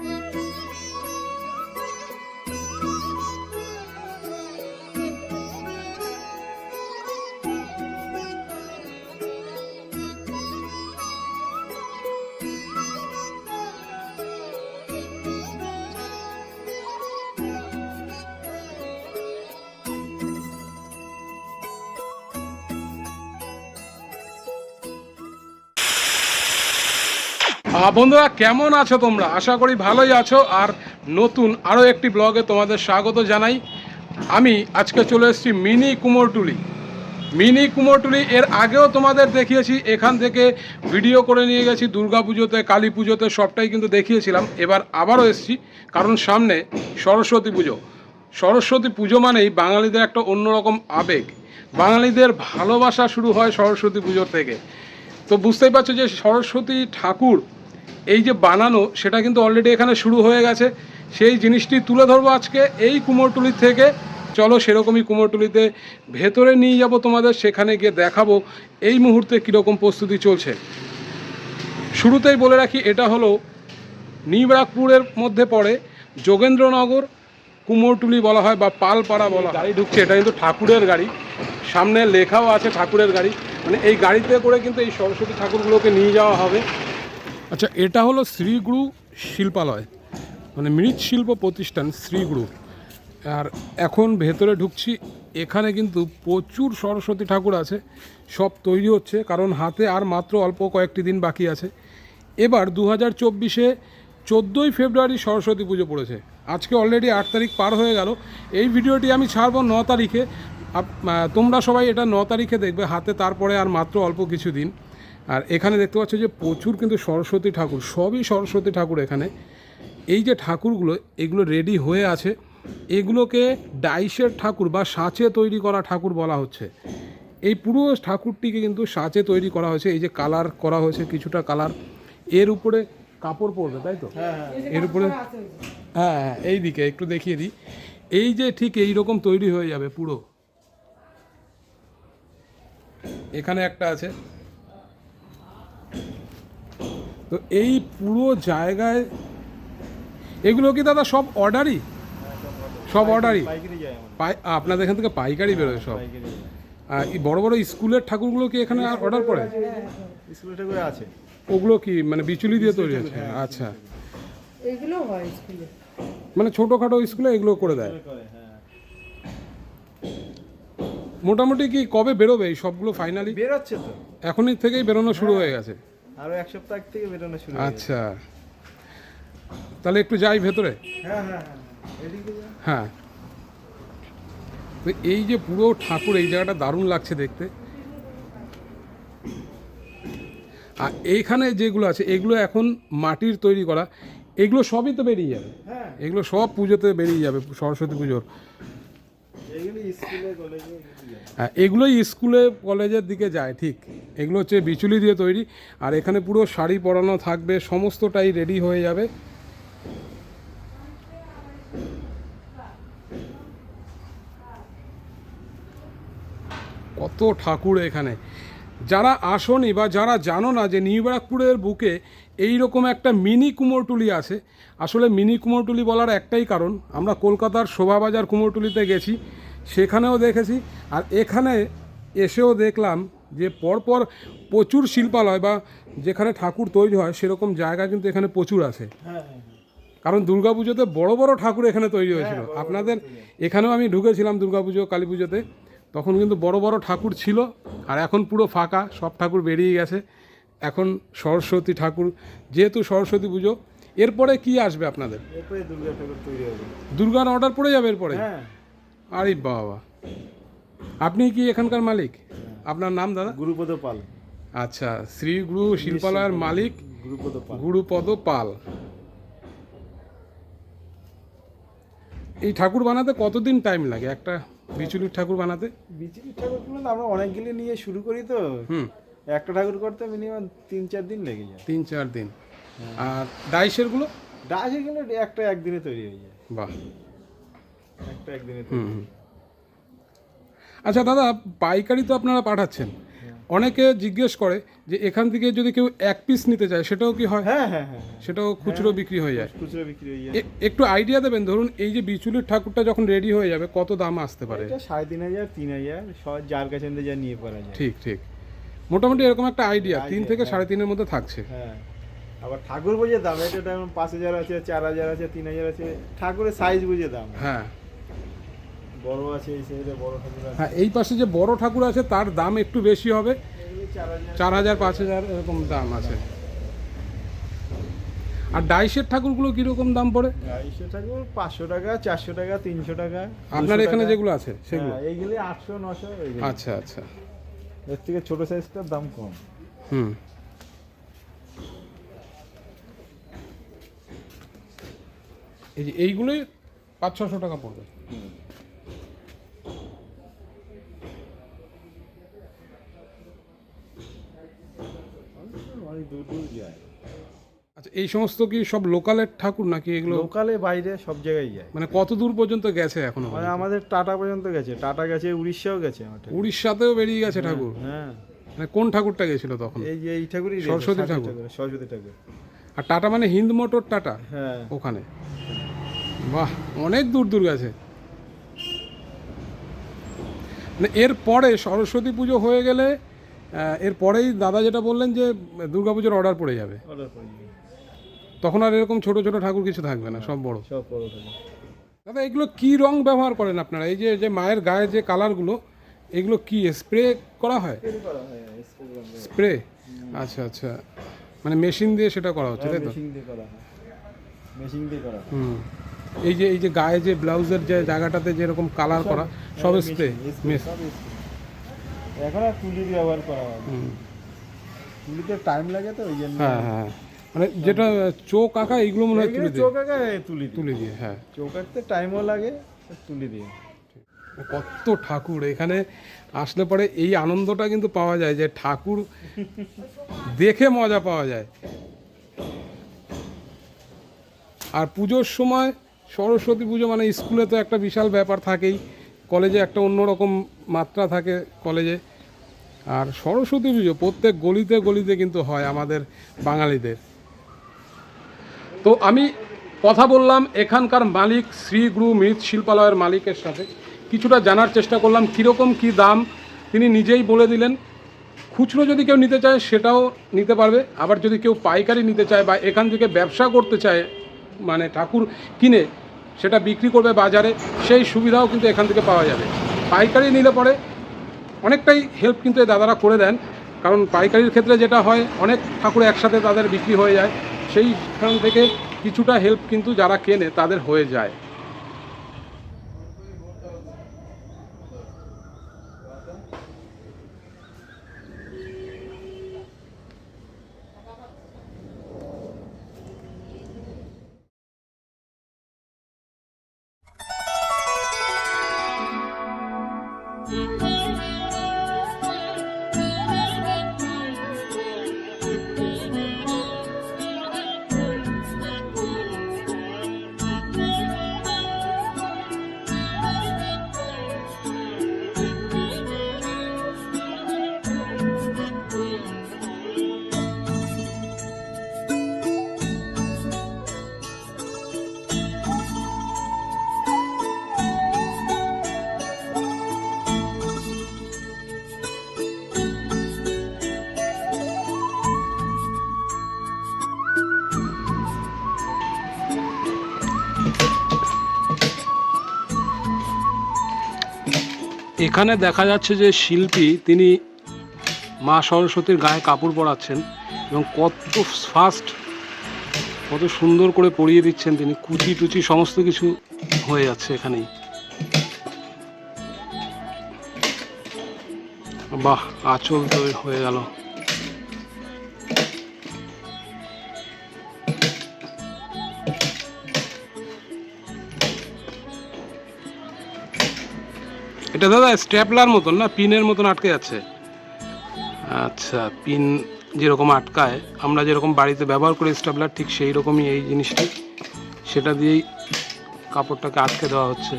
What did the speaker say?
Música বন্ধুরা, কেমন আছো তোমরা? আশা করি ভালোই আছো। আর নতুন আরও একটি ব্লগে তোমাদের স্বাগত জানাই। আমি আজকে চলে এসেছি মিনি কুমোরটুলি। মিনি কুমোরটুলি, এর আগেও তোমাদের দেখিয়েছি, এখান থেকে ভিডিও করে নিয়ে গেছি, দুর্গা পুজোতে, কালী পুজোতে, সবটাই কিন্তু দেখিয়েছিলাম। এবার আবারও এসেছি, কারণ সামনে সরস্বতী পুজো। সরস্বতী পুজো মানেই বাঙালিদের একটা অন্যরকম আবেগ। বাঙালিদের ভালোবাসা শুরু হয় সরস্বতী পুজোর থেকে। তো বুঝতেই পারছ যে সরস্বতী ঠাকুর এই যে বানানো, সেটা কিন্তু অলরেডি এখানে শুরু হয়ে গেছে। সেই জিনিসটি তুলে ধরবো আজকে এই কুমোরটুলির থেকে। চলো সেরকমই কুমোরটুলিতে ভেতরে নিয়ে যাব তোমাদের, সেখানে গিয়ে দেখাবো এই মুহূর্তে কীরকম প্রস্তুতি চলছে। শুরুতেই বলে রাখি, এটা হলো নিবরাকপুরের মধ্যে পড়ে যোগেন্দ্রনগর কুমোরটুলি বলা হয় বা পালপাড়া বলা। গাড়ি ঢুকছে, এটা কিন্তু ঠাকুরের গাড়ি। সামনে লেখাও আছে ঠাকুরের গাড়ি। মানে এই গাড়িতে করে কিন্তু এই সরস্বতী ঠাকুরগুলোকে নিয়ে যাওয়া হবে। আচ্ছা এটা হলো শ্রীগুরু শিল্পালয় মানে মৃৎশিল্প প্রতিষ্ঠান শ্রীগুরু। আর এখন ভেতরে ঢুকছি, এখানে কিন্তু প্রচুর সরস্বতী ঠাকুর আছে, সব তৈরি হচ্ছে, কারণ হাতে আর মাত্র অল্প কয়েকটি দিন বাকি আছে। এবার দু হাজার চব্বিশে চোদ্দোই ফেব্রুয়ারি সরস্বতী পুজো পড়েছে। আজকে অলরেডি আট তারিখ পার হয়ে গেল। এই ভিডিওটি আমি ছাড়বো ন তারিখে। তোমরা সবাই এটা ন তারিখে দেখবে, হাতে তারপরে আর মাত্র অল্প কিছু দিন। আর এখানে দেখতে পাচ্ছ যে প্রচুর কিন্তু সরস্বতী ঠাকুর সবই সরস্বতী ঠাকুর এখানে। এই যে ঠাকুরগুলো এগুলো রেডি হয়ে আছে। এগুলোকে ডাইসের ঠাকুর বা সাঁচে তৈরি করা ঠাকুর বলা হচ্ছে। এই পুরো ঠাকুরটিকে কিন্তু সাঁচে তৈরি করা হয়েছে। এই যে কালার করা হয়েছে কিছুটা কালার। এর উপরে কাপড় পরবে তাই তো? এর উপরে হ্যাঁ হ্যাঁ এই দিকে একটু দেখিয়ে দিই। এই যে ঠিক এই রকম তৈরি হয়ে যাবে পুরো। এখানে একটা আছে। তো এই পুরো জায়গায় এগুলো কি দাদা সব অর্ডারই? সব অর্ডারই? আপনাদের এখান থেকে পাইকারি বেরোয় সব? বড় বড় স্কুলের ঠাকুরগুলো কি এখানে অর্ডার ঠাকুর আছে ওগুলো কি মানে বিচুলি দিয়ে তৈরি আছে? আচ্ছা। হয় স্কুলে। মানে ছোটোখাটো স্কুলে এগুলো করে দেয়? করে হ্যাঁ। মোটামুটি কি কবে বেরোবে এই সবগুলো ফাইনালি বেরোচ্ছে তো। এখনই থেকেই বেরোনো শুরু হয়ে গেছে। আরও এক সপ্তাহ থেকে বেরোনো শুরু আচ্ছা। তাহলে একটু যাই ভেতরে? হ্যাঁ হ্যাঁ হ্যাঁ হ্যাঁ। তো এই যে পুরো ঠাকুর এই জায়গাটা দারুণ লাগছে দেখতে। আর এইখানে যেগুলো আছে এগুলো এখন মাটির তৈরি করা। এগুলো সবই তো বেরিয়ে যাবে। হ্যাঁ। এগুলো সব পুজোতে বেরিয়ে যাবে সরস্বতী পুজোর। হ্যাঁ এগুলোই স্কুলে, কলেজের দিকে যায়, ঠিক। এগুলো হচ্ছে বিচুলি দিয়ে তৈরি, আর এখানে পুরো শাড়ি পরানো থাকবে, সমস্তটাই রেডি হয়ে যাবে। কত ঠাকুর এখানে। যারা আসনি বা যারা জানো না যে নিউ ব্যারাকপুরের বুকে এই রকম একটা মিনি কুমোরটুলি আছে। আসলে মিনি কুমোরটুলি বলার একটাই কারণ আমরা কলকাতার শোভাবাজার কুমোরটুলিতে গেছি সেখানেও দেখেছি আর এখানে এসেও দেখলাম যে পরপর প্রচুর শিল্পালয় বা যেখানে ঠাকুর তৈরি হয় সেরকম জায়গা কিন্তু এখানে প্রচুর আছে। হ্যাঁ হ্যাঁ। কারণ দুর্গাপুজোতে বড় বড় ঠাকুর এখানে তৈরি হয়েছিল। আপনাদের এখানেও আমি ঢুকেছিলাম দুর্গাপুজো কালী পুজোতে তখন কিন্তু বড় বড় ঠাকুর ছিল আর এখন পুরো ফাঁকা সব ঠাকুর বেরিয়ে গেছে। এখন সরস্বতী ঠাকুর যেহেতু সরস্বতী পুজো এরপরে কি আসবে আপনাদের? ঠাকুর দুর্গার অর্ডার পড়ে যাবে এরপরে? হ্যাঁ। আরে বাবা। আপনি কি এখানকার মালিক? আপনার নাম দাদা? গুরুপদ পাল। আচ্ছা শ্রী গুরু শিল্পালয়ের মালিক গুরুপদ পাল। এই ঠাকুর বানাতে কতদিন টাইম লাগে? একটা বিচুলির ঠাকুর বানাতে? বিচিরি ঠাকুরগুলো আমরা অনেকগুলি নিয়ে শুরু করি তো। হুম। একটা ঠাকুর করতে মিনিমাম তিন চার দিন লেগে যায়। তিন চার দিন। আর ডাইসেরগুলো ডাস এগুলো একটা একদিনে তৈরি হয়ে যায়। বাহ। একটা একদিনে হুম। আচ্ছা দাদা পাইকারি তো আপনারা পাঠাচ্ছেন। অনেকে জিজ্ঞেস করে যে এখান থেকে যদি কেউ এক পিস নিতে চায় সেটাও কি হয়? হ্যাঁ হ্যাঁ হ্যাঁ। হ্যাঁ। সেটাও খুচরো বিক্রি হয়ে যায়। খুচরো বিক্রি হয়ে যায়। একটু আইডিয়া দেবেন। ধরুন এই যে বিচুলির ঠাকুরটা যখন রেডি হয়ে যাবে কত দাম আসতে পারে? সাড়ে তিন হাজার তিন হাজার যার কাছে যা নিয়ে পারা যায়। ঠিক ঠিক। মোটামুটি এরকম একটা আইডিয়া তিন থেকে হ্যাঁ। সাড়ে তিনের মধ্যে থাকছে। হ্যাঁ। আবার ঠাকুর বুঝে দাম এটা যেমন পাঁচ হাজার আছে চার হাজার আছে তিন হাজার আছে ঠাকুরের সাইজ বুঝে দাম। হ্যাঁ। বড় আছে এই সাইজে বড় ঠাকুর আছে। হ্যাঁ এই পাশে যে বড় ঠাকুর আছে তার দাম একটু বেশি হবে। চার হাজার পাঁচ হাজার এরকম দাম আছে। আর ডাইসের ঠাকুরগুলো কীরকম দাম পড়ে? আড়াইশো ঠাকুর পাঁচশো টাকা চারশো টাকা তিনশো টাকা আপনার এখানে যেগুলো আছে সেগুলো? হ্যাঁ, এইগুলি আটশো নশো। আচ্ছা আচ্ছা। এর থেকে ছোট সাইজটার দাম কম। হুম। এই যে এইগুলোই পাঁচ ছশো টাকা পড়বে। অনেক দূর দূর যায়। আচ্ছা এই সমস্ত কি সব লোকালের ঠাকুর নাকি এগুলো? লোকালে বাইরে সব জায়গায় যায়। মানে কত দূর পর্যন্ত গেছে এখনও মানে আমাদের টাটা পর্যন্ত গেছে। টাটা গেছে উড়িষ্যাও গেছে আমার ঠাকুর। উড়িষ্যাতেও বেরিয়ে গেছে ঠাকুর? হ্যাঁ। মানে কোন ঠাকুরটা গেছিল তখন? এই যে এই ঠাকুরই সরস্বতী ঠাকুর? সরস্বতী ঠাকুর। আর টাটা মানে হিন্দ মোটর টাটা? হ্যাঁ। ওখানে। বাহ অনেক দূর দূর গেছে। মানে এর পরে সরস্বতী পুজো হয়ে গেলে আহ, এর পরেই দাদা যেটা বললেন যে দুর্গাপুজোর অর্ডার পড়ে যাবে। অর্ডার করে দিবি। তখন আর এরকম ছোট ছোট ঠাকুর কিছু থাকবে না সব বড়। সব বড় দাদা এগুলো কি রং ব্যবহার করেন আপনারা? এই যে যে মায়ের গায়ে যে কালারগুলো এগুলো কি স্প্রে করা হয়? করা হয়। স্প্রে আচ্ছা আচ্ছা। মানে মেশিন দিয়ে সেটা করা হচ্ছে তাই তো? মেশিন দিয়ে করা হয়। মেশিন দিয়ে করা হুম। এই যে এই যে গায়ে যে ব্লাউজের যে জায়গাটাতে যেরকম কালার করা সব হ্যাঁ, স্প্রে স্প্রে, স্প্রে। এখন আর তুলি ব্যবহার করা হয়। তুলিতে টাইম লাগে তো ওই জন্য হ্যাঁ হ্যাঁ। মানে যেটা চোখ আঁকা এইগুলো মনে হয় তুলে দিয়ে। চোখ আঁকা তুলি তুলে দিয়ে হ্যাঁ। চোখ আঁকতে টাইমও লাগে তুলি দিয়ে। কত ঠাকুর এখানে আসলে পরে এই আনন্দটা কিন্তু পাওয়া যায় যে ঠাকুর দেখে মজা পাওয়া যায়। আর পুজোর সময় সরস্বতী পুজো মানে স্কুলে তো একটা বিশাল ব্যাপার থাকেই কলেজে একটা অন্যরকম মাত্রা থাকে কলেজে। আর সরস্বতী পুজো প্রত্যেক গলিতে গলিতে কিন্তু হয় আমাদের বাঙালিদের। তো আমি কথা বললাম, এখানকার মালিক শ্রী গুরু মৃৎ শিল্পালয়ের মালিকের সাথে। কিছুটা জানার চেষ্টা করলাম, কীরকম কী দাম, তিনি নিজেই বলে দিলেন। খুচরো যদি কেউ নিতে চায়, সেটাও নিতে পারবে। আবার যদি কেউ পাইকারি নিতে চায় বা এখান থেকে ব্যবসা করতে চায় মানে ঠাকুর কিনে, সেটা বিক্রি করবে বাজারে, সেই সুবিধাও কিন্তু এখান থেকে পাওয়া যাবে। পাইকারি নিলে পরে অনেকটাই হেল্প কিন্তু এই দাদারা করে দেন। কারণ পাইকারির ক্ষেত্রে যেটা হয়, অনেক ঠাকুর একসাথে তাদের বিক্রি হয়ে যায়। সেইখান থেকে কিছুটা হেল্প কিন্তু যারা কেনে, তাদের হয়ে যায়। এখানে দেখা যাচ্ছে যে শিল্পী, তিনি মা সরস্বতীর গায়ে কাপড় পরাচ্ছেন এবং কত ফাস্ট, কত সুন্দর করে পরিয়ে দিচ্ছেন তিনি। কুচি টুচি সমস্ত কিছু হয়ে যাচ্ছে এখানেই। বাহ, আঁচল তো হয়ে গেল। এটা দাদা স্ট্যাপলার মতন না? পিনের মতন আটকে যাচ্ছে আচ্ছা পিন যেরকম আটকায়, আমরা যেরকম বাড়িতে ব্যবহার করি স্ট্যাপলার, ঠিক সেই রকমই এই জিনিসটি। সেটা দিয়েই কাপড়টাকে আটকে দেওয়া হচ্ছে।